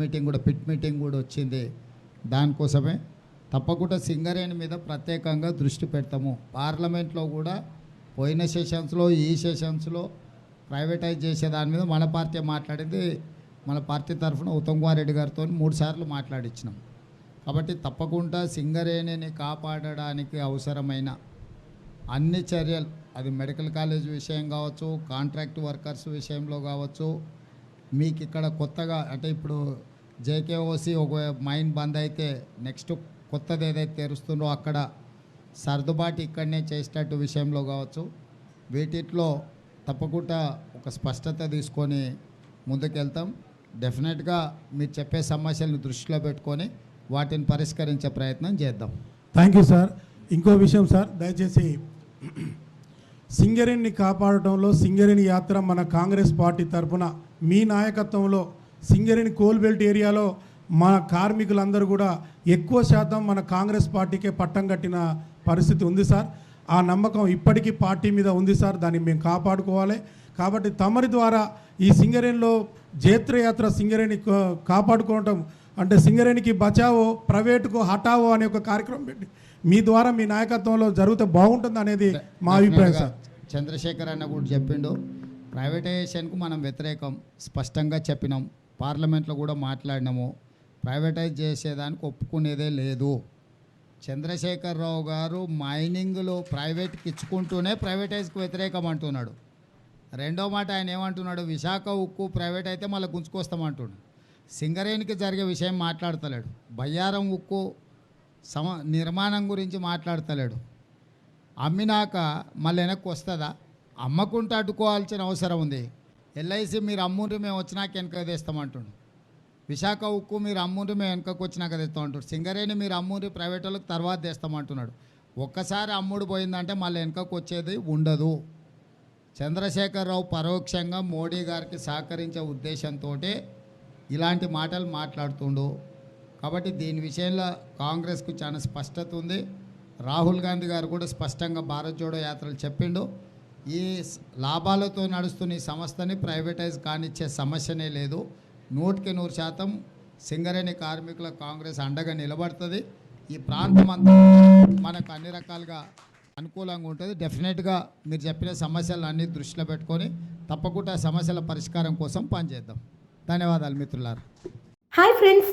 Meeting కూడా pit meeting కూడా వచ్చింది. దానికోసమే తప్పకుండా సింగరేణి మీద ప్రత్యేకంగా దృష్టి పెడతాము. పార్లమెంట్లో కూడా పోయిన సెషన్స్లో ఈ సెషన్స్లో ప్రైవేటైజ్ చేసే దాని మీద మన పార్టీ మాట్లాడింది. మన పార్టీ తరఫున ఉత్తమ్ కుమార్ రెడ్డి గారితో మూడు సార్లు మాట్లాడించినాం కాబట్టి తప్పకుండా సింగరేణిని కాపాడడానికి అవసరమైన అన్ని చర్యలు అది మెడికల్ కాలేజ్ విషయం కావచ్చు కాంట్రాక్ట్ వర్కర్స్ విషయంలో కావచ్చు మీకు ఇక్కడ కొత్తగా అంటే ఇప్పుడు జేకేఓసి ఒక మైండ్ బంద్ అయితే నెక్స్ట్ కొత్తది ఏదైతే తెరుస్తుందో అక్కడ సర్దుబాటు ఇక్కడనే చేసేటట్టు విషయంలో కావచ్చు. వీటిలో తప్పకుండా ఒక స్పష్టత తీసుకొని ముందుకెళ్తాం. డెఫినెట్గా మీరు చెప్పే సమస్యలను దృష్టిలో పెట్టుకొని వాటిని పరిష్కరించే ప్రయత్నం చేద్దాం. Thank you sir. ఇంకో విషయం సార్. దయచేసి సింగరేణిని కాపాడటంలో సింగరేణి యాత్ర మన కాంగ్రెస్ పార్టీ తరఫున మీ నాయకత్వంలో సింగరేణి కోల్బెల్ట్ ఏరియాలో మన కార్మికులందరూ కూడా ఎక్కువ శాతం మన కాంగ్రెస్ పార్టీకే పట్టం కట్టిన పరిస్థితి ఉంది సార్. ఆ నమ్మకం ఇప్పటికీ పార్టీ మీద ఉంది సార్. దాన్ని మేము కాపాడుకోవాలి. కాబట్టి తమరి ద్వారా ఈ సింగరేణిలో జేత్రయాత్ర సింగరేణి కాపాడుకోవటం అంటే సింగరేణికి బచావో ప్రైవేటుకు హటావో అనే ఒక కార్యక్రమం పెట్టి మీ ద్వారా మీ నాయకత్వంలో జరిగితే బాగుంటుంది అనేది మా అభిప్రాయం సార్ చంద్రశేఖర్ అన్న కూడా చెప్పిండు. ప్రైవేటైజేషన్కు మనం వ్యతిరేకం స్పష్టంగా చెప్పినాం. పార్లమెంట్లో కూడా మాట్లాడినాము. ప్రైవేటైజ్ చేసేదానికి ఒప్పుకునేదే లేదు. చంద్రశేఖరరావు గారు మైనింగ్లో ప్రైవేట్కి ఇచ్చుకుంటూనే ప్రైవేటైజ్కి వ్యతిరేకం అంటున్నాడు. రెండో మాట ఆయన ఏమంటున్నాడు? విశాఖ ఉక్కు ప్రైవేట్ అయితే మళ్ళీ గుంజుకొస్తామంటున్నాడు సింగరేణికి జరిగే విషయం మాట్లాడతలేడు. బయ్యారం ఉక్కు సమ నిర్మాణం గురించి మాట్లాడతలేడు. అమ్మినాక మళ్ళీ వెనక్కి వస్తుందా? అమ్మకుంటే అడ్డుకోవాల్సిన అవసరం ఉంది. ఎల్ఐసి మీరు అమ్ముంటే మేము వచ్చినాక వెనక తెస్తామంటుండు విశాఖ ఉక్కు మీరు అమ్ముంటే మేము వెనకకు వచ్చినాక తెస్తామంటాడు సింగరేణి మీరు అమ్ముంటే ప్రైవేట్ వాళ్ళకి తర్వాత తెస్తామంటున్నాడు ఒక్కసారి అమ్ముడు పోయిందంటే మళ్ళీ వెనకకు వచ్చేది ఉండదు. చంద్రశేఖరరావు పరోక్షంగా మోడీ గారికి సహకరించే ఉద్దేశంతో ఇలాంటి మాటలు మాట్లాడుతుండు. కాబట్టి దీని విషయంలో కాంగ్రెస్కు చాలా స్పష్టత ఉంది. రాహుల్ గాంధీ గారు కూడా స్పష్టంగా భారత్ జోడో యాత్రలు చెప్పిండు. ఈ లాభాలతో నడుస్తున్న ఈ సంస్థని ప్రైవేటైజ్ కానిచ్చే సమస్యనే లేదు. నూటికి నూరు శాతం సింగరేణి కార్మికుల కాంగ్రెస్ అండగా నిలబడుతుంది. ఈ ప్రాంతం అంతా మనకు అన్ని రకాలుగా అనుకూలంగా ఉంటుంది. డెఫినెట్గా మీరు చెప్పిన సమస్యలు అన్ని దృష్టిలో పెట్టుకొని తప్పకుండా సమస్యల పరిష్కారం కోసం పనిచేద్దాం. ధన్యవాదాలు మిత్రులారు. Hi friends.